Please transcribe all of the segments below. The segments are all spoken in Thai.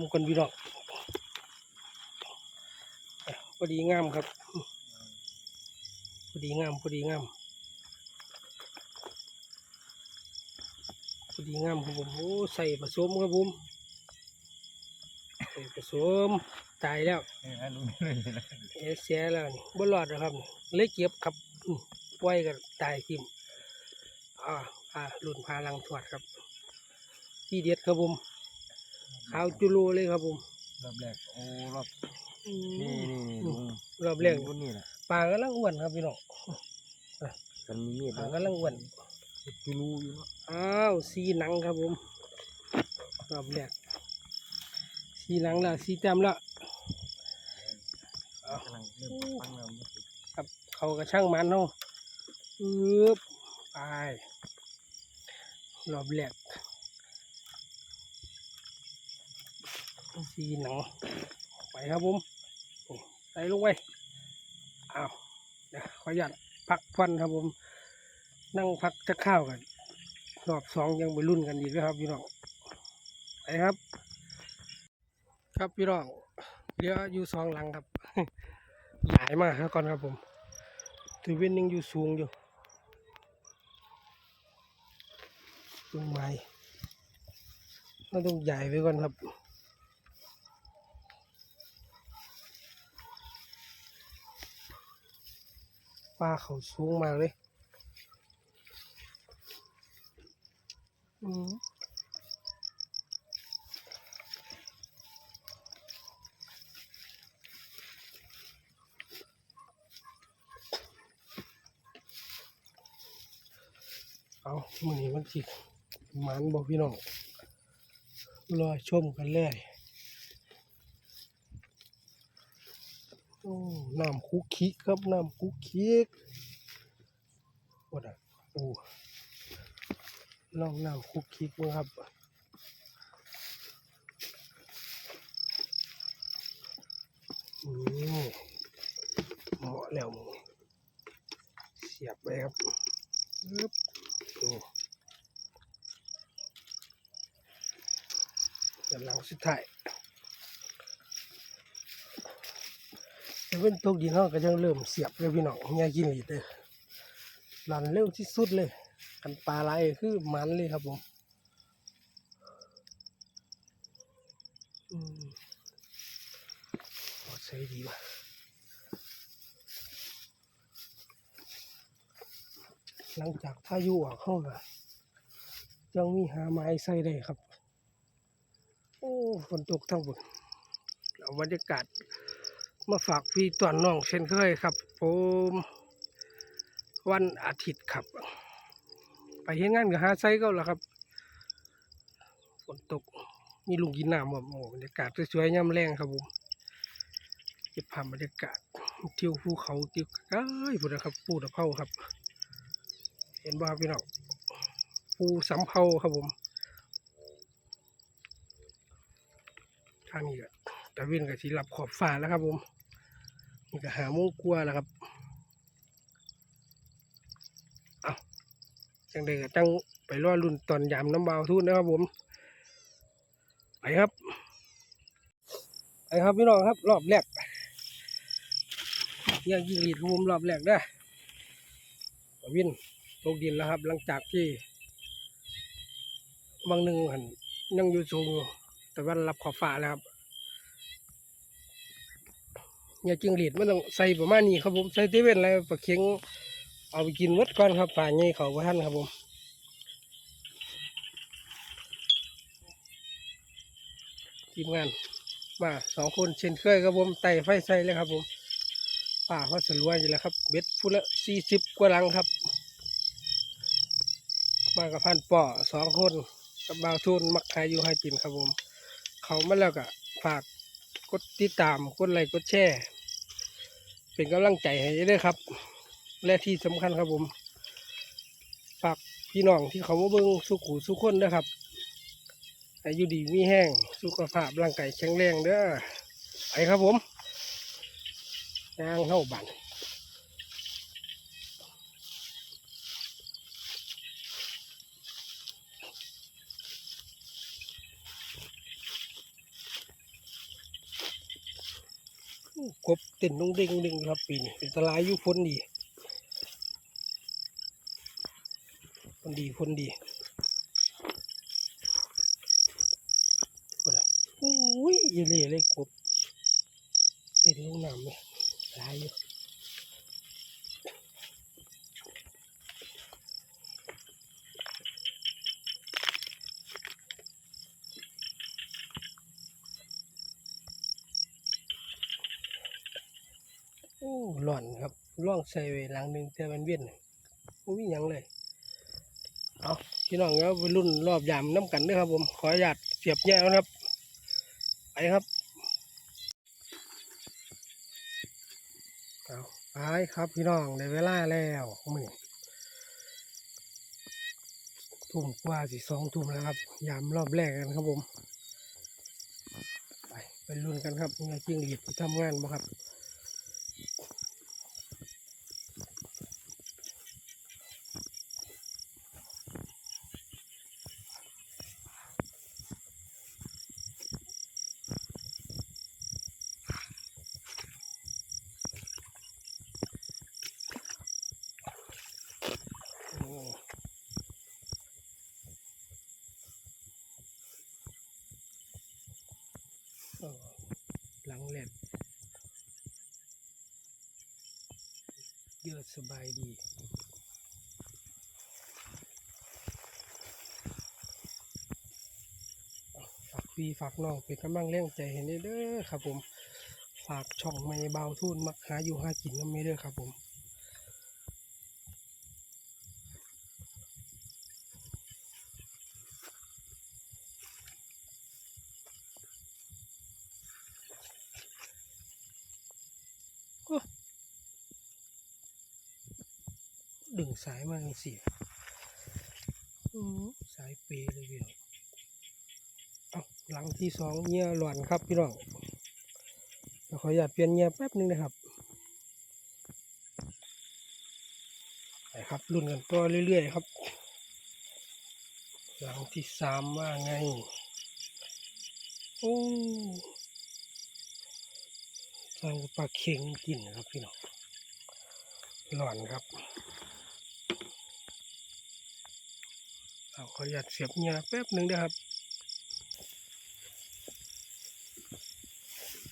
มกันพี่น้องพอดีงามครับพอดีงามพอดีงามพอดีงามครับผมโอ้ใส่ผสมครับผมผสมตายแล้วเอเสียแล้วนี่บ่รอดแล้วครับเลยเก็บครับอืมปล่อยกันตายทิมอ่าพาหลุนพาลังถวดครับ ที่เด็ดครับผม ขาวจุโลเลยครับผมรอบแรกโอ้รอบอืมนี่นี่นี่อืลุมงรอบแรกรุ่นนี่แหละปลากำลังอ้วนครับพี่น้องกันมีมีดปลากำลังอ้วนจูรูอยู่เนาะอ้าวสีหนังครับผมรอบแรกสีหนังละสีแต้มละกำลังเริ่มตั้งแล้วเมื่อกี้ครับเขากระช่างมันเนาะปึ๊บไปรอบแรก สีหนังไปครับผมใส่ลงไปอ้าวเดี๋ยวขออนุญาตพักฟันครับผม นั่งพักจะข้าวกันรอบสองยังไปรุ่นกันอีกนะครับพี่น้องไปครับ ครับพี่น้องเหลืออยู่สองหลังครับใหญ่มากครับก่อนครับผมถือเว้นยังอยู่สูงอยู่ต้นไม้เราต้องใหญ่ไว้ก่อนครับ ปลาเขาสูงมากเลยอืมเอามือนี้มันจิหมันบอกพี่น้องรอชมกันเลยโอ้น้ำ คุกคิกครับน้ำคุกคิกว่าอะโอ้ลองน้ำคุกคิกมั้งครับนี่เหมาะแล้วเสียบไปครับปึ๊บนี่เดี๋ยวหลังสุดท้าย จะเป็นตกดินเขาก็จะเริ่มเสียบเลยพี่น้องอย่ากินอีกเด้อรันเร็วที่สุดเลยกันปลาไหลคือมันเลยครับผมอืมโอ้ใส่ดีว่ะหลังจากพายุออกเข้ามายังมีหาไม้ใส่ได้ครับ โอ้ฝนตกทั้งบนเอาบรรยากาศ มาฝากพี่ตอนน้องเช่นเคยครับผมวันอาทิตย์ครับ ไปเฮ็ดงานกับหาไซก็แล้วครับฝนตกมีลุงกินน้ำแบบโอ้บรรยากาศสวยๆย่ำแรงครับผมเก็บภาพบรรยากาศเที่ยวภูเขาเที่ยวเอ้ยพูดนะครับปูตะเภาครับ เห็นบ่ครับพี่น้องปูสำเภาครับผมทางนี้ก็ตะเวนกับสีหลับขอบฟ้าแล้วครับผม นี่ก็หาโมงกลัวาแล้วครับเอาจังใดก็จังไปรอรุ่นตอนยามน้ำเบาทุ่นนะครับผม ไปครับ ไปครับพี่น้องครับ รอบแรกยังยิงหลีดครับผมรอบแรกเด้วินตกดินแล้วครับ หลังจากที่บางหนึ่งหันยังอยู่สูงแต่ว่ารับขอบฟ้าแล้วครับ อย่าจิงหลีดไม่ต้องใส่ประมาณนี้ครับผมใส่เตเว่นอะไรปลาเค็งเอาไปกินวัดก่อนครับป่านี้เขาว่าท่านครับผมทีมงานมาสองคนเช่นเคยครับผมไต่ไฟใส่เลยครับผมป่าเขาสรวยอยู่แล้วครับเบ็ดพูละสี่สิบกว่าลังครับ มากับพันป่อสองคนกับบาวทุนมักขายอยู่ให้กินครับผม เขามาแล้วก็ฝากกดติดตามกดไลค์กดแชร์ เป็นกำลังใจให้ด้วยครับ และที่สำคัญครับผมฝากพี่น้องที่เขามาเบิ้งสุขูสุขคนนะครับอายุดีมีแห้งสุขภาพร่างกายแข็งแรงเด้อไปครับผมนางเท้าบัน ต้นต้องเด้งเด้งครับปีนี้เป็นตรายอยู่พ้นดีพ้นดีพ้นดีนอุ้ยเอเล่เลยกบเต้นลงน้ำเลยหลายอยู่ โอ้หล่อนครับล่องใส่ไว้หลังหนึ่งแต่มันเวียนเลยไม่มีหยังเลย เอาพี่น้องครับไปรุ่นรอบยามน้ำกันด้วยครับ ผม ขออนุญาตเสียบแย่นะครับ ไปครับ เอาไปครับพี่น้องได้เวลาแล้วมือทุ่มกว่าสิสองทุ่มแล้วครับ ยามรอบแรกกันครับผม ไปไปรุ่นกันครับงานจิ้งหรีดที่ทำงานบ่ครับ โอ้เออหลังแหลมเยอะ สบายดีฝากพี่ฝากน้องเป็นกำลังแรงใจให้เด้อครับผม ฝากช่องไม่เบาทุนมักหาอยู่หากินน้ำไม่เด้อครับผม ดึง สายมาจังสี่อือสายเปเลยพี่น้องเอาหลังที่สองเงียหลอนครับพี่น้องเดี๋ยวขออนุญาตเปลี่ยนเงียแป๊บหนึงนะครับไปครับรุ่นกันต่อเรื่อยๆครับ หลังที่สามว่าไงโอ้ใส่ปลาเค็งกินนะครับพี่น้องหลอนครับ เอา ขออนุญาตเสียบเงียแป๊บหนึ่งนะครับ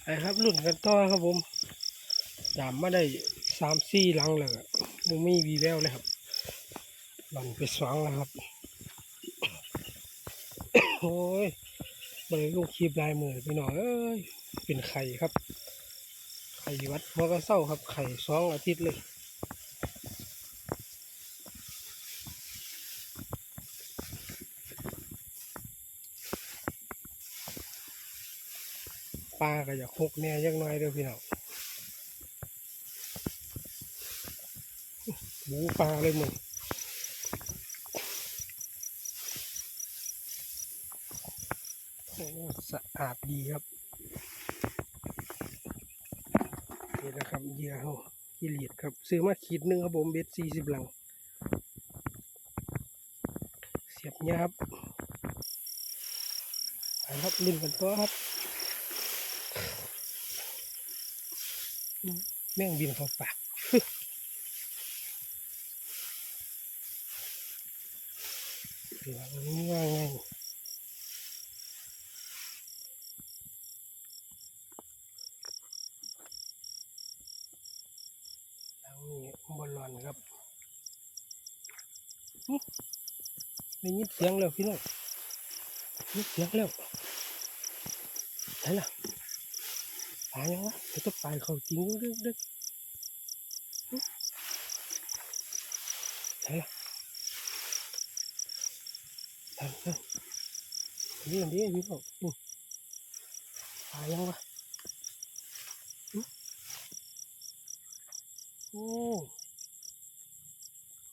ไอ้ครับรุ่นกันต่อครับผมยามมาได้สามสี่ลังเลยอะมันมีวีแววเลยครับหลันไปสองแล้วครับ โอ้ยบริลูกคีบลายมือพี่น้องเอ้ยเป็นไข่ครับ ไข่วัดหัวกระเซ้าครับ ไข่สองอาทิตย์เลย ปลาก็อยากหกแน่ยังน้อยเด้อพี่น้องหมูปลาเลยมึงโอ้สะอาดดีครับนี่นะครับเหยื่อเขากิเลดครับ ซื้อมาขีดหนึ่งครับผมเบ็ดสี่สิบหลัง เสียบเนี่ยครับไปครับลิ้นกันตัวครับ แม่งบินเข้าปากหลังนี้ว่าไงหลังนี้บอลลอนครับได้ยินเสียงแล้วพี่น้องได้ยินเสียงแล้วไหนล่ะ ตายยังวะเดี๋ยวจะไปเขาจริงเรื่องเรื่องไหนล่ะทำทำนี่อันนี้พี่น้องอื้อตายยังวะอือโอ้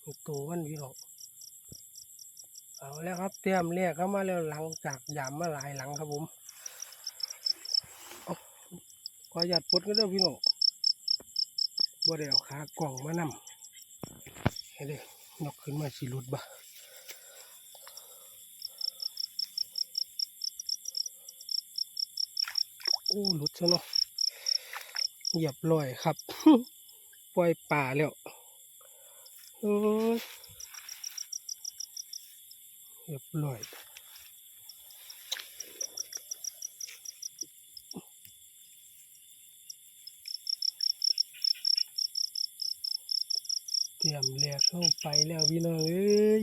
มีตัวมันพี่น้องเอาแล้วครับเตรียมเรียกเข้ามาแล้วหลังจากยามมาหลายหลังครับผม ข อหยัดปลดก็เด้อพี่น้องบ่ได้เอาขากล่องมานำให้เด้อนกขึ้นมาสิหลุดบ่โอ้หลุดซะเนาะเหยียบร้อยครับ ปล่อยป่าแล้วเหยียบร้อย เตรียมเรียกเข้าไปแล้วพี่น้องเอ้ย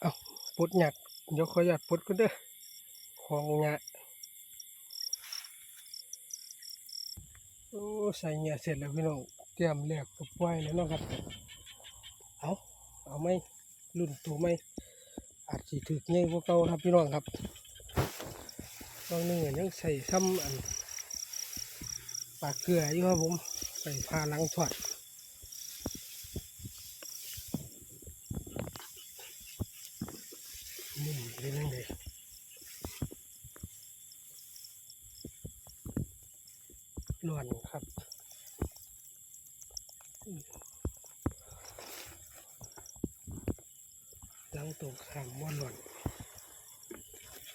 เอาปลดหยักเดี๋ยวขอหยัดปลดก็เด้อของหยะโอ้ใส่เหงียเสร็จแล้วพี่น้องเตรียมเรียกกับไว้แล้วนะครับเอาเอาไหมรุ่นตัวไหมอาจสิถือง่ายกว่าเก่าครับพี่น้องครับตอนนี้ยังใส่ซ้ำอัน ปลาเกลืออยู่ครับผมใส่ผ้าหลังถอดนี่เป็นยังไงล้วนครับหลังตกขามว่าล้วน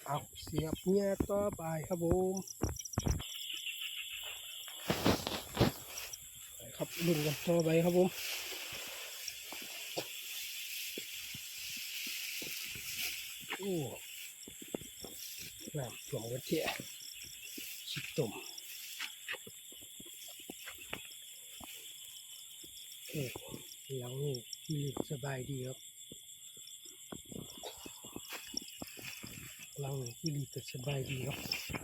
เอาเสียบเนี่ยต่อไปครับผม ดุนกันต่อไปครับผมโอ้น้ำท่วมกันเทียชิดตุ่มเอ้หลังนี้ที่สบายดีครับหลังนี้ที่ลิสสบายดีครับ